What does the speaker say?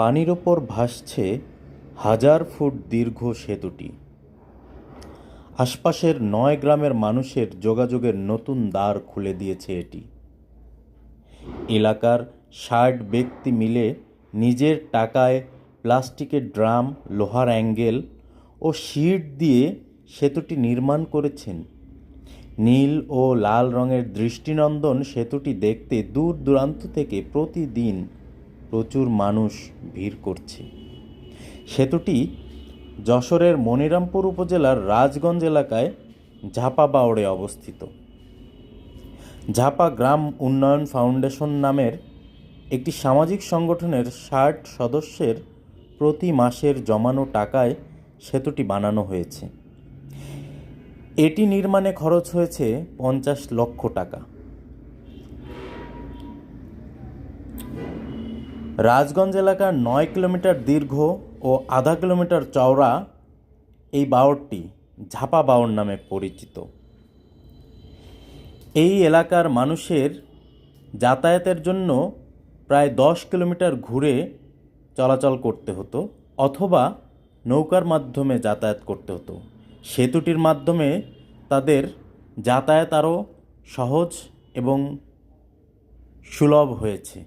পানির ওপর ভাসছে হাজার ফুট দীর্ঘ সেতুটি। আশপাশের নয় গ্রামের মানুষের যোগাযোগের নতুন দ্বার খুলে দিয়েছে এটি। এলাকার ষাট ব্যক্তি মিলে নিজের টাকায় প্লাস্টিকের ড্রাম, লোহার অ্যাঙ্গেল ও শিট দিয়ে সেতুটি নির্মাণ করেছেন। নীল ও লাল রঙের দৃষ্টিনন্দন সেতুটি দেখতে দূর দূরান্ত থেকে প্রতিদিন প্রচুর মানুষ ভিড় করছে। সেতুটি যশোরের মনিরামপুর উপজেলার রাজগঞ্জ এলাকায় ঝাপা বাওড়ে অবস্থিত। ঝাপা গ্রাম উন্নয়ন ফাউন্ডেশন নামের একটি সামাজিক সংগঠনের ষাট সদস্যের প্রতি মাসের জমানো টাকায় সেতুটি বানানো হয়েছে। এটি নির্মাণে খরচ হয়েছে পঞ্চাশ লক্ষ টাকা। রাজগঞ্জ এলাকার নয় কিলোমিটার দীর্ঘ ও আধা কিলোমিটার চওড়া এই বাওরটি ঝাপা বাওর নামে পরিচিত। এই এলাকার মানুষের যাতায়াতের জন্য প্রায় দশ কিলোমিটার ঘুরে চলাচল করতে হতো অথবা নৌকার মাধ্যমে যাতায়াত করতে হতো। সেতুটির মাধ্যমে তাদের যাতায়াত আরও সহজ এবং সুলভ হয়েছে।